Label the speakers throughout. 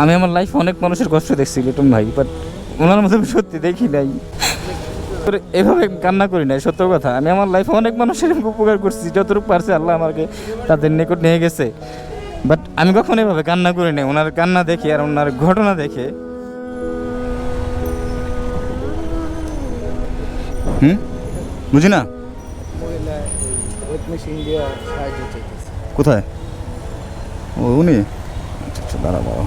Speaker 1: আমি আমার লাইফে অনেক মানুষের কষ্ট দেখছি লিটন ভাই বাট ওনার মতো সত্যি দেখি নাই। এভাবে কান্না করি নাই, সত্য কথা। আমি আমার লাইফে অনেক মানুষের উপকার করছি, যতটুকু পারছে আল্লাহ আমাকে তাদের নিকট নিয়ে গেছে। বাট আমি কখনো এভাবে কান্না করি নাই, ওনার কান্না দেখে আর ওনার ঘটনা দেখে। হুম? বুঝি না? কোথায়? ও, উনি? আচ্ছা আচ্ছা দাঁড়া দাঁড়াও।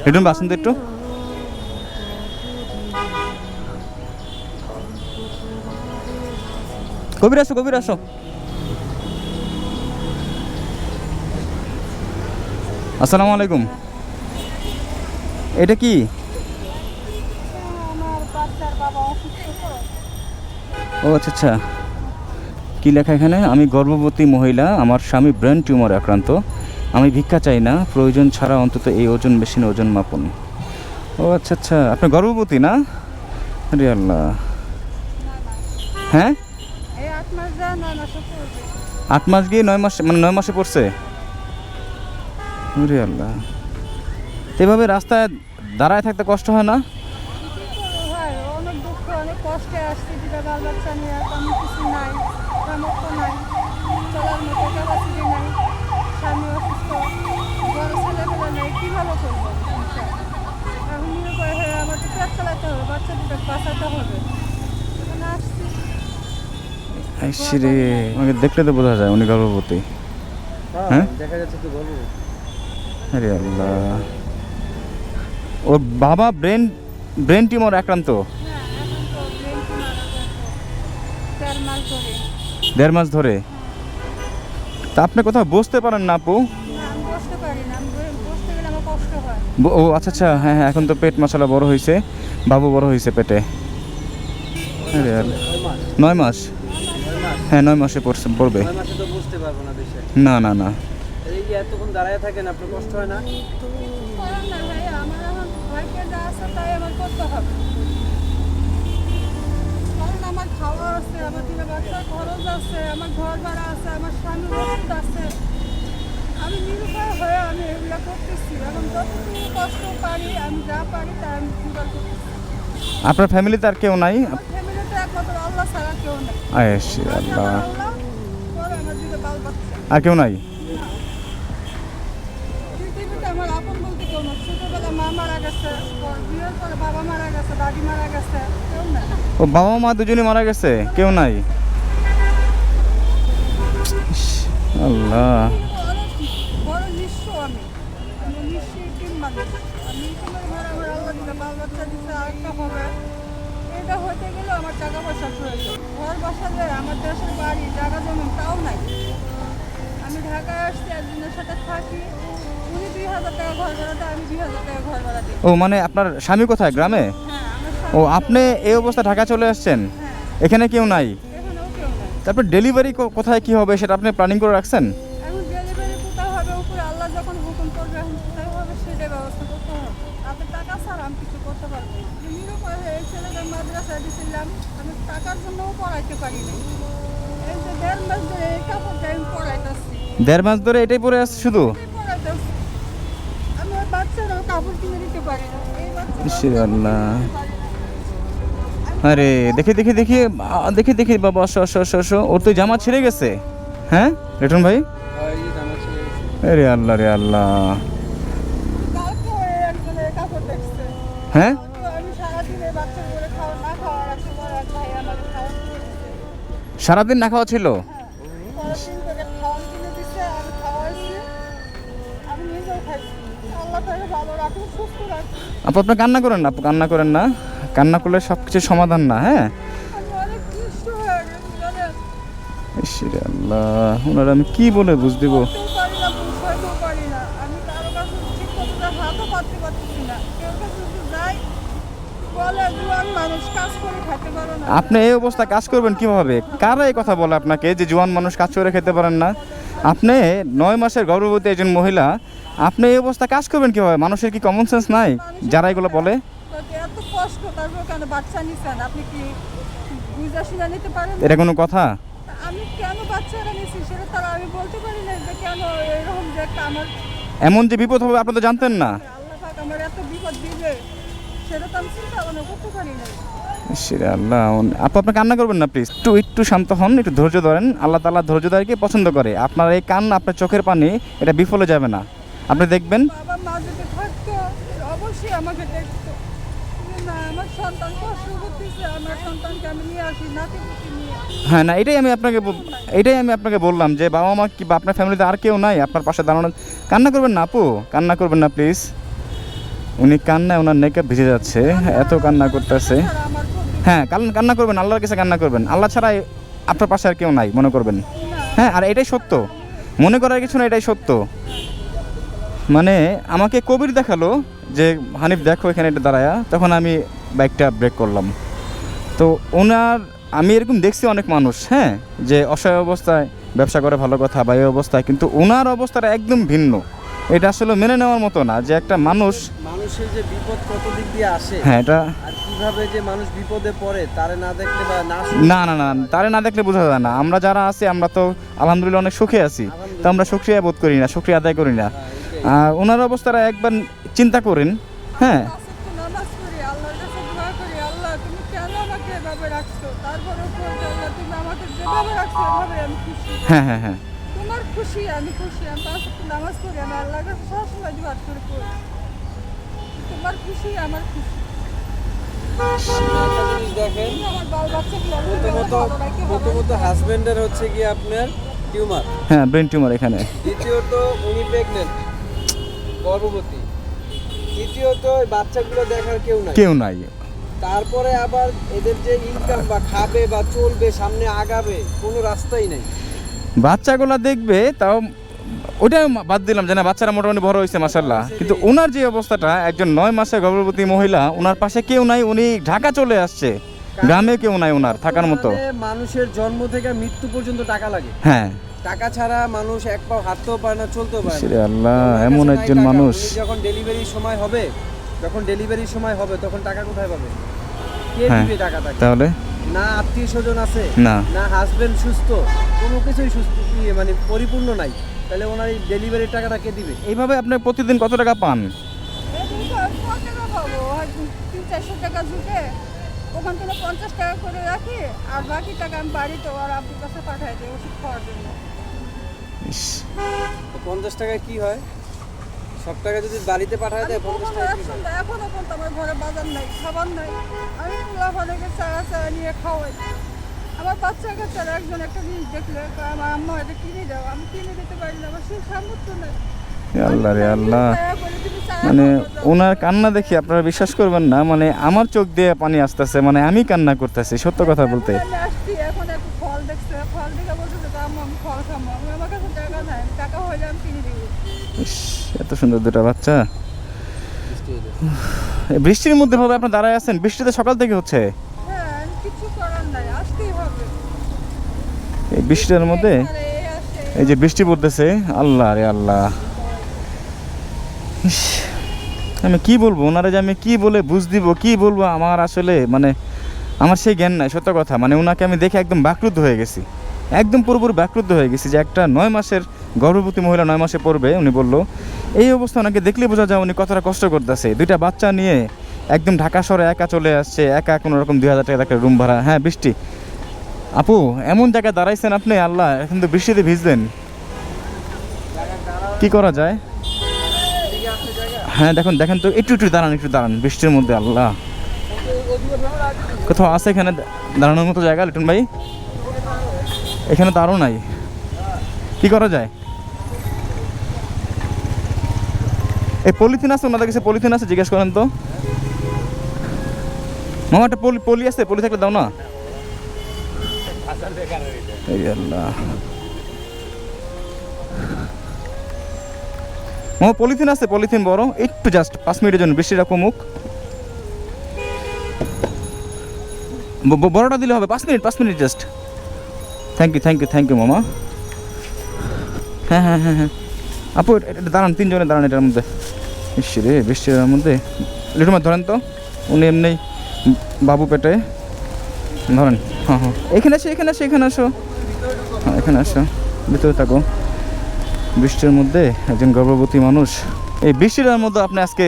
Speaker 1: একটু বাসন তো একটু কবির আসো কবির আসো আসসালামু আলাইকুম এটা কি
Speaker 2: আমার বাচ্চার বাবা অসুস্থ তো
Speaker 1: ও আচ্ছা আচ্ছা। কী লেখা এখানে? আমি গর্ভবতী মহিলা আমার স্বামী ব্রেন টিউমার আক্রান্ত। আমি ভিক্ষা চাই না প্রয়োজন ছাড়া অন্তত এই ওজন মেশিনে ওজন মাপুন। ও আচ্ছা আচ্ছা। আপনি গর্ভবতী না? আরে আল্লাহ। হ্যাঁ?
Speaker 2: আট মাস
Speaker 1: গিয়ে নয় মাসে মানে নয় মাসে পড়ছে? আরে আল্লাহ। এভাবে রাস্তায় দাঁড়ায় থাকতে কষ্ট হয় না
Speaker 2: হয় অনেক দুঃখ অনেক কষ্টে আসছি দুটা বাল বাচ্চা নিয়ে তেমন কিছু নাই সামর্থ্য নাই চলার মতো ক্যাপাসিটি নাই স্বামী অসুস্থ বড় ছেলেপেলে নেই কীভাবে করব? এখন নিরুপায় হয়ে আমার তো পেট চালাতে হবে বাচ্চা দুটো বাঁচাতে হবে। এখানে আসছি।
Speaker 1: আমাকে দেখলে তো বোঝা যায় উনি গর্ভবতী। হ্যাঁ?
Speaker 3: হ্যাঁ? দেখা যাচ্ছে তো গর্ব
Speaker 1: আরে আল্লাহ। ওর বাবা ব্রেন ব্রেন টিউমার আক্রান্ত
Speaker 2: হ্যাঁ এখন তো ব্রেন টিউমার চার মাস ধরে
Speaker 1: দেড় মাস ধরে? তা আপনি কোথাও বসতে পারেন না আপু?
Speaker 2: হয়।
Speaker 1: ও আচ্ছা আচ্ছা হ্যাঁ হ্যাঁ এখন তো পেট মশলা বড় হয়েছে বাবু বড় হয়েছে পেটে। নয় মাস? হ্যাঁ নয় মাসে পড়ছে পড়বে।
Speaker 3: ছয় মাসে তো বুঝতে পারব না
Speaker 1: না না না।
Speaker 3: এই যে এতক্ষণ দাঁড়ায় থাকেন আপনার কষ্ট হয় না?
Speaker 2: আছে আমার ঘর ভাড়া আছে আমার স্বামীর ওষুধ আছে। আমি নিরুপায় হয়ে আমি এগুলো করতেছি। এখন যতটুকু কষ্ট পারি আমি যা পারি তা আমি জোগাড় করতেছি।
Speaker 1: আপনার ফ্যামিলিতে আর কেউ নাই?
Speaker 2: আমার ফ্যামিলিতে একমাত্র আল্লাহ ছাড়া কেউ নেই। আমি
Speaker 1: আল্লাহ
Speaker 2: পরে আমার দিকে বাল বাচ্চা।
Speaker 1: আর কেউ নাই?
Speaker 2: পৃথিবীতে আমার আপন বলতে কেউ না ছোটবেলা মা মারা গেছে বিয়ের পরে বাবা মারা গেছে দাদি মারা গেছে কেউ না
Speaker 1: ও বাবা মা দুজনই মারা গেছে? কেউ নাই ইস, আল্লাহ
Speaker 2: অনেক বড় নিঃস্ব আমি আমি নিঃস্ব টিম মানুষ আমি তোমার ঘরে আমার আল্লাহ দিলে বাল বাচ্চা দিচ্ছে আরেকটা হবে এটা হতে গেলে আমার টাকা পয়সা প্রয়োজন ঘর বসালে আমার দেশের বাড়ি জায়গা জমি তাও নাই আমি ঢাকায় আসছি একজনের সাথে থাকি উনি দুই হাজার টাকা ঘর ভাড়া আমি দুই হাজার টাকা ঘর ভাড়া দিই
Speaker 1: ও মানে আপনার স্বামী কোথায়? গ্রামে?
Speaker 2: হ্যাঁ
Speaker 1: ও আপনি এই অবস্থা ঢাকা চলে আসছেন?
Speaker 2: হ্যাঁ।
Speaker 1: এখানে কেউ নাই? তারপর ডেলিভারি কোথায় কি হবে সেটা আপনি প্ল্যানিং করে রাখছেন?
Speaker 2: দেড় মাস ধরে
Speaker 1: এটাই পরে আসছে শুধু?
Speaker 2: আমি ওই কাপড় কিনে দিতে পারি না এই
Speaker 1: ইসে
Speaker 2: বাচ্চারা
Speaker 1: আল্লাহ আরে, দেখি দেখি দেখি দেখি দেখি, বাবা, আসো আসো আসো আসো। ওর তো জামা ছিঁড়ে গেছে। হ্যাঁ রেটন ভাই। আরে আল্লাহ, রে আল্লাহ। হ্যাঁ?
Speaker 2: সারাদিন না খাওয়া
Speaker 1: ছিল? আপু, আপনি কান্না করেন না কান্না করেন না। কান্না করলে সব কিছু সমাধান না হ্যাঁ? ওনার আমি কি বলে বুঝ দিব? আপনি এই অবস্থা কাজ করবেন কীভাবে? কারা এই কথা বলে আপনাকে যে জোয়ান মানুষ কাজ করে খেতে পারেন না? আপনি নয় মাসের গর্ভবতী একজন মহিলা, আপনি এই অবস্থা কাজ করবেন কীভাবে? মানুষের কি কমন সেন্স নাই? যারা এগুলো বলে?
Speaker 2: কষ্ট তারপর কেন বাচ্চা নিছেন? আপনি কি বুঝা শুনে নিতে পারেন
Speaker 1: এটা কোনো কথা?
Speaker 2: আমি কেন বাচ্চারা নিয়েছি সেটা তারা আমি বলতে পারি না যে কেন এরকম যে একটা আমার
Speaker 1: এমন যে বিপদ হবে আপনি তো জানতেন না।
Speaker 2: আল্লাহ পাক আমার এত বিপদ দিবে সেটা তো আমি চিন্তা ভাবনা করতে পারি না
Speaker 1: আল্লাহ আপু আপনি কান্না করবেন না প্লিজ একটু একটু শান্ত হন একটু ধৈর্য ধরেন। আল্লাহ তাআলা ধৈর্যদারকে পছন্দ করে। আপনার এই কান্না আপনার চোখের পানি এটা বিফলে যাবে না। আপনি দেখবেন
Speaker 2: বাবা মা যদি থাকতো অবশ্যই আমাকে দেখতো।
Speaker 1: হ্যাঁ না, এটাই আমি আপনাকে এটাই আমি আপনাকে বললাম যে বাবা মা কি বা আপনার ফ্যামিলিতে আর কেউ নাই আপনার পাশে দাঁড়ানো। কান্না করবেন না আপু, কান্না করবেন না প্লিজ উনি কান্নায় ওনার নেকে ভিজে যাচ্ছে, এত কান্না করতেছে। হ্যাঁ কান- কান্না করবেন, আল্লাহর কাছে কান্না করবেন। আল্লাহ ছাড়া এ- আপনার পাশে আর কেউ নাই, মনে করবেন। হ্যাঁ আর এটাই সত্য। মনে করার কিছু না এটাই সত্য। মানে আমাকে কবির দেখাল যে, হানিফ, দেখো এখানে এটা দাঁড়ায়া। তখন আমি বাইকটা ব্রেক করলাম। তো ওনার আমি এরকম দেখছি অনেক মানুষ হ্যাঁ যে অসহায় অবস্থায় ব্যবসা করে ভালো কথা বা এই অবস্থায় কিন্তু ওনার অবস্থাটা একদম ভিন্ন। এটা আসলে মেনে নেওয়ার মতো না যে একটা মানুষ
Speaker 3: মানুষের যে বিপদ কত দিক দিয়ে আসে
Speaker 1: হ্যাঁ এটা
Speaker 3: আর কীভাবে যে মানুষ বিপদে পড়ে তারে না দেখলে বা না
Speaker 1: না না না তারে না দেখলে বোঝা যায় না। আমরা যারা আছি আমরা তো আলহামদুলিল্লাহ অনেক সুখে আছি। তো আমরা সুক্রিয়া বোধ করি না সুক্রিয়া আদায় করি না। ওনার অবস্থাটা একবার চিন্তা করেন হ্যাঁ
Speaker 2: পাঁচ ওয়াক্ত নামাজ পড়ি আল্লাহর কাছে দোয়া করি আল্লাহ তুমি কেন আমাকে এভাবে রাখছো তারপরে বলতে আল্লাহ তুমি আমাকে যেভাবে রাখছো এভাবে আমি খুশি
Speaker 1: হ্যাঁ হ্যাঁ হ্যাঁ।
Speaker 2: তোমার খুশি আমি খুশি আমি পাঁচ নামাজ পড়ি আমি আল্লাহর সবসময় দোয়া করে পড়ি তোমার খুশি আমার খুশি।
Speaker 3: প্রথমত হাজবেন্ডের হচ্ছে কি আপনার টিউমার
Speaker 1: হ্যাঁ ব্রেন টিউমার এখানে।
Speaker 3: দ্বিতীয়ত উনি প্রেগনেন্ট গর্ভবতী। তৃতীয়ত ওই বাচ্চাগুলো দেখার কেউ নাই।
Speaker 1: কেউ নাই।
Speaker 3: তারপরে আবার এদের যে ইনকাম বা খাবে বা চলবে সামনে আগাবে কোনো রাস্তাই নেই।
Speaker 1: বাচ্চাগুলো দেখবে তাও ওটা বাদ দিলাম যে না বাচ্চারা মোটামুটি বড় হয়েছে মাসাল্লাহ কিন্তু ওনার যে অবস্থাটা একজন নয় মাসে গর্ভবতী মহিলা ওনার পাশে কেউ নাই উনি ঢাকা চলে আসছে। গ্রামে কেউ নাই ওনার থাকার মতো।
Speaker 3: মানুষের জন্ম থেকে মৃত্যু পর্যন্ত টাকা লাগে।
Speaker 1: হ্যাঁ।
Speaker 3: টাকা ছাড়া মানুষ এক পাও হাঁটতেও পারে না চলতেও পারে
Speaker 1: আল্লাহ এমন একজন মানুষ।
Speaker 3: যখন ডেলিভারির সময় হবে যখন ডেলিভারির সময় হবে তখন টাকা কোথায় পাবে? কে
Speaker 1: হ্যাঁ।
Speaker 3: দিবে টাকা তাকে
Speaker 1: তাহলে?
Speaker 3: না আত্মীয় স্বজন আছে
Speaker 1: না।
Speaker 3: না হাজবেন্ড সুস্থ কোনো কিছুই সুস্থ মানে পরিপূর্ণ নাই। তাহলে ওনার এই ডেলিভারির টাকাটা কে দিবে?
Speaker 1: এইভাবে আপনি প্রতিদিন কত টাকা পান?
Speaker 2: তিন চারশো টাকা ওখান থেকে পঞ্চাশ টাকা করে রাখি আর বাকি টাকা আমি বাড়িতে আর আব্বুর কাছে পাঠাই দিই ওষুধ খাওয়ার জন্য।
Speaker 3: পঞ্চাশ টাকায় কি হয়? সব টাকা যদি বাড়িতে পাঠায় দেয় পঞ্চাশ টাকা
Speaker 2: এখনও পর্যন্ত আমার ঘরে বাজার নাই খাবার নাই। আমি চারা চারা নিয়ে খাওয়াই। আমার বাচ্চা কাচ্চারা একজন একটা জিনিস দেখলে আমার আম্মা এটা কিনে দাও। আমি কিনে দিতে পারি না আমার সেই সামর্থ্য নেই।
Speaker 1: আল্লাহ রে আল্লাহ। মানে ওনার কান্না দেখি আপনারা বিশ্বাস করবেন না মানে আমার চোখ দিয়ে পানি আসতেছে মানে আমি কান্না করতেছি সত্য কথা বলতে।
Speaker 2: ফল দেখছে ফল দেখে খাব। আমার কাছে টাকা নাই টাকা হয়ে আমি কিনে দিবি।
Speaker 1: ইস, এত সুন্দর দুটা বাচ্চা। বৃষ্টির মধ্যে ভাবে আপনি দাঁড়ায় আছেন? বৃষ্টিতে সকাল থেকে হচ্ছে।
Speaker 2: হ্যাঁ
Speaker 1: এই বৃষ্টির মধ্যে?
Speaker 2: এই
Speaker 1: যে বৃষ্টি পড়তেছে আল্লাহ রে আল্লাহ। আমি কি বলব? ওনারা যে আমি কি বলে বুঝ দিব কি বলব আমার আসলে? মানে আমার সেই জ্ঞান নাই সত্য কথা। মানে ওনাকে আমি দেখে একদম ব্যাকরুদ্ধ হয়ে গেছি। একদম পুরোপুরি ব্যাকরুদ্ধ হয়ে গেছি যে একটা নয় মাসের গর্ভবতী মহিলা নয় মাসে পড়বে, উনি বলল, এই অবস্থা ওনাকে দেখলে বোঝা যায় উনি কতটা কষ্ট করতেছে। দুইটা বাচ্চা নিয়ে একদম ঢাকা শহরে একা চলে আসছে, একা কোনো রকম দুই হাজার টাকা একটা রুম ভাড়া। হ্যাঁ বৃষ্টি। আপু, এমন জায়গায় দাঁড়াইছেন আপনি, আল্লাহ, এখন তো বৃষ্টিতে ভিজলেন কি করা যায়? হ্যাঁ দেখুন, দেখেন তো, একটু একটু দাঁড়ান একটু দাঁড়ান, বৃষ্টির মধ্যে, আল্লাহ। কোথাও আছে এখানে দাঁড়ানোর মতো জায়গা, লিটন ভাই? এখানে তো আরও নাই। কি করা যায়? এই পলিথিন আছে, ওনাদের কাছে পলিথিন আছে, জিজ্ঞেস করেন তো। মামা, একটা পলি পলি আছে, পলি থাকলে দাও না। মামা, পলিথিন আছে, পলিথিন বড়, একটু জাস্ট পাঁচ মিনিটের জন্য বৃষ্টিটা কমুক বড়টা দিলে হবে, পাঁচ মিনিট পাঁচ minute just thank you thank you thank you মামা। হ্যাঁ হ্যাঁ হ্যাঁ হ্যাঁ। আপু এটা দাঁড়ান, তিনজনে দাঁড়ান এটার মধ্যে। ইস রে বৃষ্টির মধ্যে লিটুমার ধরেন তো? উনি এমনি বাবু পেটে ধরেন। হ্যাঁ হ্যাঁ। এখানে আসো এখানে আসো এখানে আসো। হ্যাঁ এখানে আসো। ভিতরে থাকো। বৃষ্টির মধ্যে একজন গর্ভবতী মানুষ। এই বৃষ্টিটার মধ্যে আপনি আজকে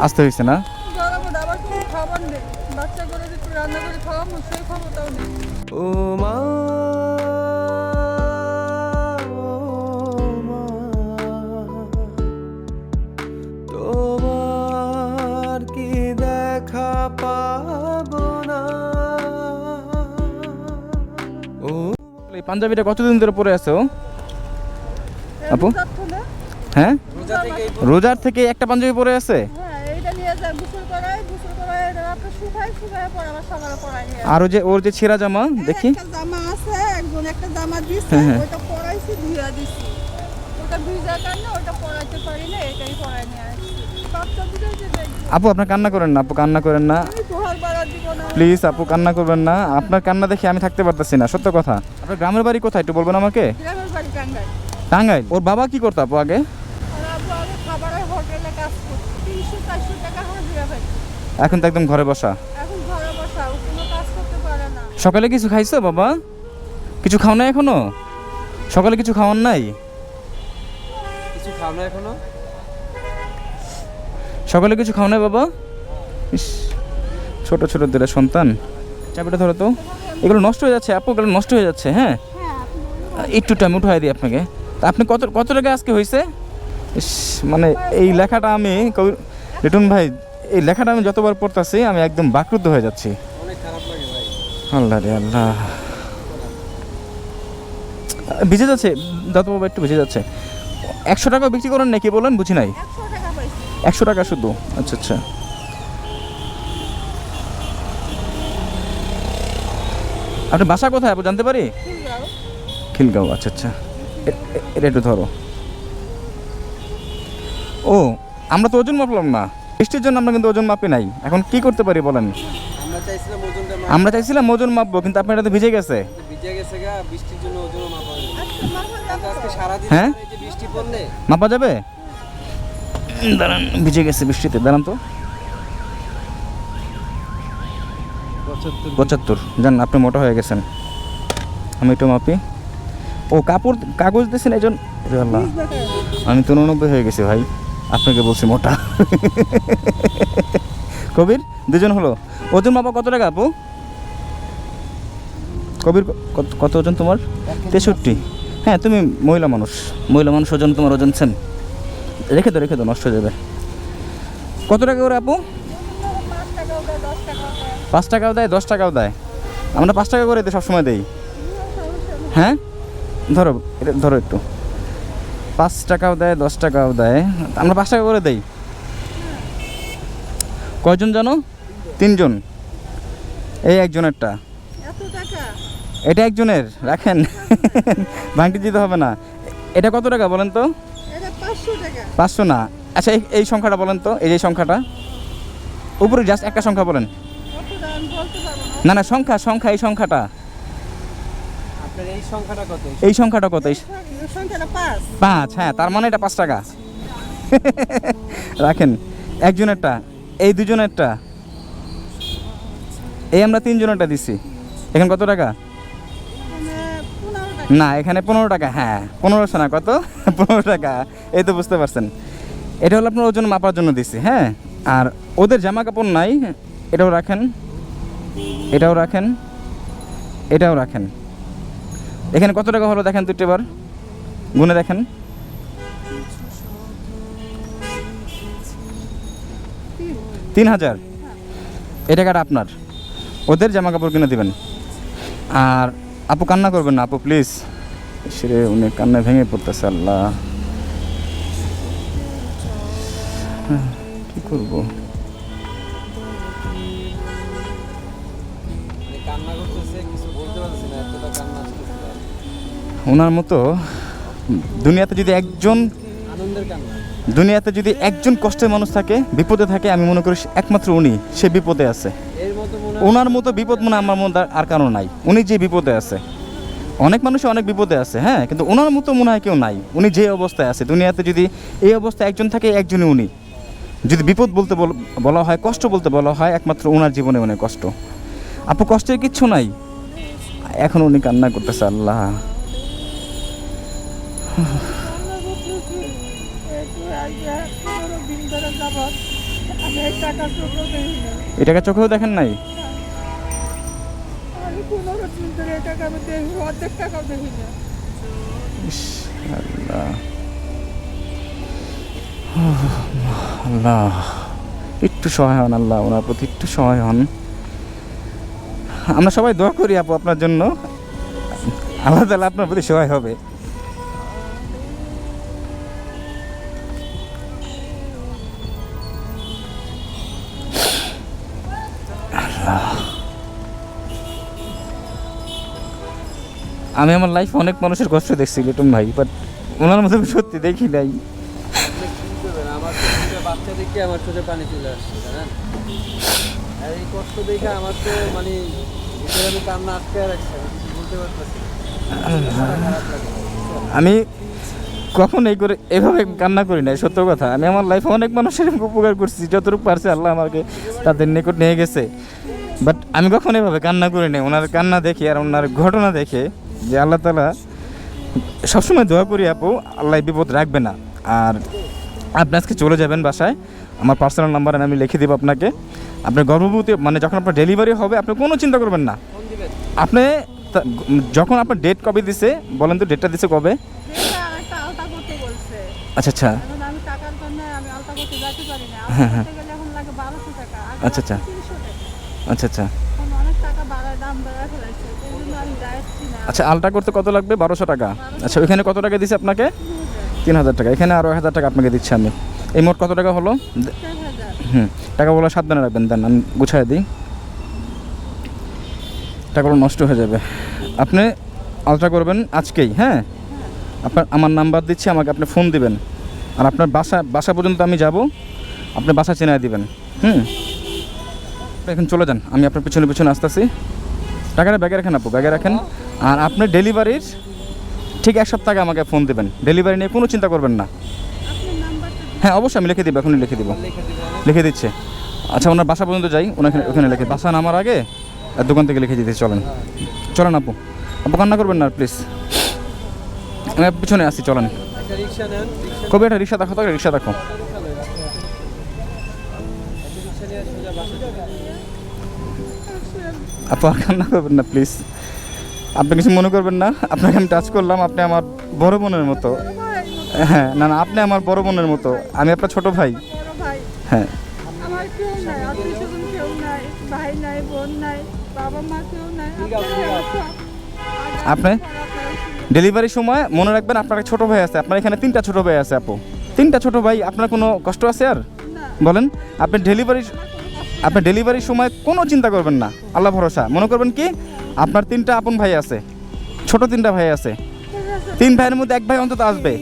Speaker 1: আসতে হয়েছে না?
Speaker 2: গরমে আবার
Speaker 1: এই পাঞ্জাবিটা কতদিন ধরে পরে আছে? আপু? হ্যাঁ? রোজার থেকে একটা পাঞ্জাবি পরে আছে?
Speaker 2: হ্যাঁ
Speaker 1: আর যে ওর যে ছেঁড়া জামা দেখি।
Speaker 2: জামা আছে একজন একটা জামা দিছে
Speaker 1: হ্যাঁ, হ্যাঁ।
Speaker 2: পরাইছি ধুইয়া দিছি। ওটা ভিজার কারণে ওটা পরাইতে পারি না এটাই পরাই নিয়ে আসছি। বাচ্চা দিলে যে দেখব।
Speaker 1: আপু আপনার কান্না করেন না আপু কান্না করেন না। প্লিজ আপু কান্না করবেন না। আপনার কান্না দেখে আমি থাকতে পারতেছি না সত্য কথা। আপনার গ্রামের বাড়ি কোথায়? একটু বলবেন আমাকে?
Speaker 2: গ্রামের বাড়ি টাঙ্গাই
Speaker 1: টাঙ্গাইল। ওর বাবা কি করতো আপু আগে?
Speaker 2: আর আব্বু আগে খাবারের হোটেলে কাজ করতো। তিনশো চারশো টাকা হাজিরা পাই
Speaker 1: এখন তো একদম ঘরে বসা।
Speaker 2: এখন ঘরে বসা কোনো কাজ করতে পারে না।
Speaker 1: সকালে কিছু খাইছো বাবা? কিছু খাও না এখনও? সকালে কিছু খাওয়ার নাই?
Speaker 3: কিছু খাও না এখনও?
Speaker 1: সকালে কিছু খাও না বাবা? ইস ছোট ছোট দুটা সন্তান। চাবিটা ধরো তো। এগুলো নষ্ট হয়ে যাচ্ছে আপু এগুলো নষ্ট হয়ে যাচ্ছে হ্যাঁ?
Speaker 2: হ্যাঁ
Speaker 1: একটু টাইম উঠাই দিই আপনাকে। তা আপনি কত কত টাকা আজকে হয়েছে ইস মানে এই লেখাটা আমি লিটন ভাই এই লেখাটা আমি যতবার পড়তাছি আমি একদম বাকরুদ্ধ হয়ে যাচ্ছি।
Speaker 3: অনেক খারাপ লাগে ভাই।
Speaker 1: আল্লাহ রে আল্লাহ। ভিজে যাচ্ছে যত বাবা একটু ভিজে যাচ্ছে। একশো টাকা বিক্রি করেন নাকি বলেন বুঝি নাই?
Speaker 2: একশো টাকা পাইছি
Speaker 1: একশো টাকা শুধু আচ্ছা আচ্ছা। আপনি বাসা কোথায় আপু জানতে পারি? খিলগাঁও। আচ্ছা আচ্ছা। এটা একটু ধরো। ও আমরা তো ওজন মাপলাম না। বৃষ্টির জন্য আমরা কিন্তু ওজন মাপি নাই। এখন কি করতে পারি বলেন?
Speaker 3: আমরা চাইছিলাম ওজনটা মাপ
Speaker 1: আমরা চাইছিলাম ওজন মাপবো কিন্তু আপনার এটা ভিজে গেছে।
Speaker 3: ভিজে গেছে সারাদিন
Speaker 1: হ্যাঁ?
Speaker 3: ধরে এই যে বৃষ্টি পড়লে।
Speaker 1: মাপা যাবে? দাঁড়ান ভিজে গেছে বৃষ্টিতে দাঁড়ান তো।
Speaker 3: পঁচাত্তর।
Speaker 1: জান, আপনি মোটা হয়ে গেছেন। আমি একটু মাপি। ও, কাপড়, কাগজ দিয়েছেন একজন? আমি তো উননব্বই হয়ে গেছি ভাই। আপনাকে বলছি মোটা। কবির, দুজন হলো। ওজন মাপা কত টাকা আপু? কবির, কত- ওজন তোমার? তেষট্টি। হ্যাঁ তুমি মহিলা মানুষ। মহিলা মানুষ ওজন, তোমার ওজন রেখে দাও রেখে দাও, নষ্ট হয়ে যাবে। কত টাকা করে আপু?
Speaker 2: পাঁচ টাকাও দেয় দশ টাকাও দেয়।
Speaker 1: আমরা পাঁচ টাকা করে দিই সবসময় দেই। হ্যাঁ? ধরো এটা ধরো একটু। পাঁচ টাকাও দেয় দশ টাকাও দেয়। আমরা পাঁচ টাকা করে দেই। কয়জন জানো? তিনজন। এই একজনেরটা। এটা একজনের রাখেন। ভাঙটি দিতে হবে না। এটা কত টাকা বলেন তো?
Speaker 2: পাঁচশো
Speaker 1: না। আচ্ছা এই এই সংখ্যাটা বলেন তো। এই যে সংখ্যাটা। উপরে জাস্ট একটা সংখ্যা বলেন।
Speaker 2: কত দাম আমি বলতে পারব না
Speaker 1: না না সংখ্যা সংখ্যা এই সংখ্যাটা।
Speaker 3: এই সংখ্যাটা কত?
Speaker 1: এই সংখ্যাটা কত? এই
Speaker 2: এই সংখ্যাটা পাঁচ।
Speaker 1: হ্যাঁ তার মানে এটা পাঁচ টাকা। রাখেন একজনেরটা এই দুজনেরটা। এই আমরা তিনজনেরটা দিছি। এখন কত টাকা?
Speaker 2: মানে টাকা
Speaker 1: না এখানে পনেরো টাকা হ্যাঁ পনেরোশো না কত? পনেরো টাকা এই তো বুঝতে পারছেন। এটা হলো আপনার ওজন মাপার জন্য দিছি হ্যাঁ? আর ওদের জামা কাপড় নাই, এটাও রাখেন এটাও রাখেন এটাও রাখেন। এখানে কত টাকা হলো দেখেন দুটো এবার গুনে দেখেন।
Speaker 2: তিন
Speaker 1: হাজার। এই টাকাটা আপনার। ওদের জামা কাপড় কিনে দেবেন। আর আপু কান্না করবেন না, আপু প্লিজ সেরে উনি কান্না ভেঙে পড়তেছে, আল্লাহ।
Speaker 3: আসতেছে
Speaker 1: ওনার মতো দুনিয়াতে যদি একজন দুনিয়াতে যদি একজন কষ্টের মানুষ থাকে, বিপদে থাকে, আমি মনে করি একমাত্র উনি, সে বিপদে আছে।
Speaker 3: মনে
Speaker 1: ওনার মতো বিপদ মনে আমার মধ্যে আর কারও নাই। উনি যে বিপদে আছে। অনেক মানুষ অনেক বিপদে আছে হ্যাঁ কিন্তু ওনার মতো মনে হয় কেউ নাই। উনি যে অবস্থায় আছে। দুনিয়াতে যদি এই অবস্থায় একজন থাকে, একজনই উনি। যদি বিপদ বলতে বল- হয়, কষ্ট বলতে বলা হয়, একমাত্র ওনার জীবনে অনেক কষ্ট। আপু, কষ্টের কিচ্ছু নাই। এখন উনি কান্না করতেছে, আল্লাহ। এটাকে চোখেও দেখেন নাই? আল্লাহ। আল্লাহ, একটু সহায় হন আল্লাহ, ওনার প্রতি একটু সহায় হন। আমরা সবাই দোয়া করি আপু আপনার জন্য। আল্লাহ তালা আপনার প্রতি সহায় হবে। আমি আমার লাইফে অনেক মানুষের কষ্ট দেখছি, লিটন ভাই বাট ওনার মতো সত্যি দেখি নাই
Speaker 3: আপনি কি করবেন? আমার তো বাচ্চা দেখে আমার চোখে পানি চলে আসছে, জানেন? এই কষ্ট দেখে আমার তো মানে ভিতরে আমি কান্না আটকে রাখছি বলতে পারতেছি
Speaker 1: আমি কখন এই করে এভাবে কান্না করি নাই, সত্য কথা। আমি আমার লাইফে অনেক মানুষের উপকার করছি, যতটুকু পারছে আল্লাহ আমাকে তাদের নিকট নিয়ে গেছে। বাট আমি কখন এভাবে কান্না করি নাই, ওনার কান্না দেখে আর ওনার ঘটনা দেখে যে আল্লাহ তালা সবসময় দোয়া করি, আপু, আল্লাহ বিপদ রাখবে না। আর আপনি আজকে চলে যাবেন বাসায়। আমার পার্সোনাল নাম্বার আমি লিখে দেবো আপনাকে। আপনার গর্ভবতী মানে যখন আপনার ডেলিভারি হবে আপনি কোনো চিন্তা করবেন না। আপনি যখন আপনার ডেট কবে দিছে বলেন তো ডেটটা দিছে কবে? আচ্ছা আচ্ছা। হ্যাঁ, হ্যাঁ। আচ্ছা, আচ্ছা। আচ্ছা আচ্ছা। আচ্ছা আলটা করতে কত লাগবে? বারোশো টাকা। আচ্ছা ওইখানে কত টাকা দিছে আপনাকে? তিন হাজার টাকা। এখানে আরও হাজার টাকা আপনাকে দিচ্ছি আমি। এই মোট কত টাকা হলো? হুম টাকাগুলো সাবধানে রাখবেন দেন আমি গুছাই দিই। টাকাগুলো নষ্ট হয়ে যাবে। আপনি আলট্রা করবেন আজকেই হ্যাঁ? আপনার আমার নাম্বার দিচ্ছি আমাকে আপনি ফোন দিবেন। আর আপনার বাসা বাসা পর্যন্ত আমি যাব আপনি বাসা চেনায় দিবেন। হুম? আপনি এখন চলে যান আমি আপনার পিছনে পিছনে আসতেছি। টাকাটা ব্যাগে রাখেন আপু ব্যাগে রাখেন। আর আপনি ডেলিভারির ঠিক এক সপ্তাহ আগে আমাকে ফোন দেবেন। ডেলিভারি নিয়ে কোনো চিন্তা করবেন না। হ্যাঁ অবশ্যই আমি লিখে দিব, এখনই লিখে দিব।
Speaker 3: লিখে
Speaker 1: দিচ্ছে। আচ্ছা ওনার বাসা পর্যন্ত যাই, ওনাকে ওখানে লিখে বাসা নামার আগে দোকান থেকে লিখে দিতে চলেন। চলেন আপু। আপু, কান্না করবেন না প্লিজ আমি পিছনে আসছি চলেন। কবে, একটা রিক্সা দেখো তো রিক্সা দেখো। আপু, আর কান্না করবেন না প্লিজ আপনি কিছু মনে করবেন না? আপনাকে আমি টাচ করলাম আপনি আমার বড় বোনের মতো। হ্যাঁ না না আপনি আমার বড় বোনের মতো। আমি আপনার ছোট ভাই। হ্যাঁ। আপনি? ডেলিভারির সময় মনে রাখবেন আপনার ছোট ভাই আছে। আপনার এখানে তিনটা ছোট ভাই আছে আপু। তিনটা ছোট ভাই আপনার কোনো কষ্ট আছে আর? বলেন আপনি ডেলিভারি আপনি ডেলিভারির সময় কোনো চিন্তা করবেন না, আল্লাহ ভরসা। মনে করবেন কি? আপনার তিনটা আপন ভাই আছে, ছোট তিনটা ভাই আছে। তিন ভাইয়ের মধ্যে এক ভাই অন্তত আসবে।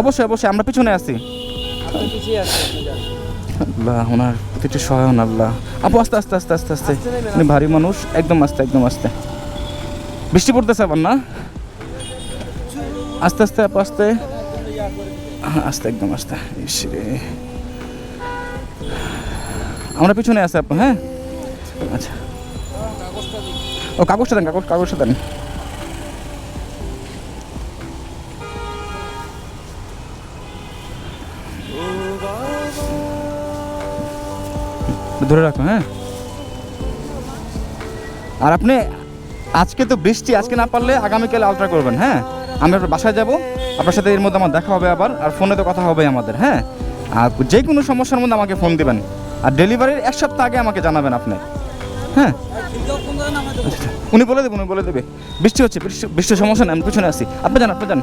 Speaker 1: অবশ্যই অবশ্যই, আমরা পিছনে আছি। আল্লাহ, ওনার প্রতিটি সহায় হন আল্লাহ। আপু, আস্তে আস্তে আস্তে আস্তে আস্তে। উনি ভারী মানুষ, একদম আস্তে একদম আস্তে। বৃষ্টি পড়তেছে আবার, না? আস্তে আস্তে, আপু, আস্তে। আস্তে, একদম আস্তে। ইস। আমরা পিছনে আছি আপু হ্যাঁ? আচ্ছা। ও, কাগজটা দেন, কাগজ, কাগজটা দেন। ধরে রাখো হ্যাঁ? আর আপনি আজকে তো বৃষ্টি, আজকে না পারলে আগামীকাল আলট্রা করবেন হ্যাঁ? আমি আপনার বাসায় যাব, আপনার সাথে এর মধ্যে আমার দেখা হবে আবার, আর ফোনে তো কথা হবে আমাদের হ্যাঁ? আর যে কোনো সমস্যার মধ্যে আমাকে ফোন দিবেন। আর ডেলিভারির এক সপ্তাহ আগে আমাকে জানাবেন আপনি। হ্যাঁ? আচ্ছা। উনি বলে দেবেন, উনি বলে দেবে। বৃষ্টি হচ্ছে, বৃষ্টি, বৃষ্টির সমস্যা নেই, আমি পিছনে আসি আপনি যান আপনি যান।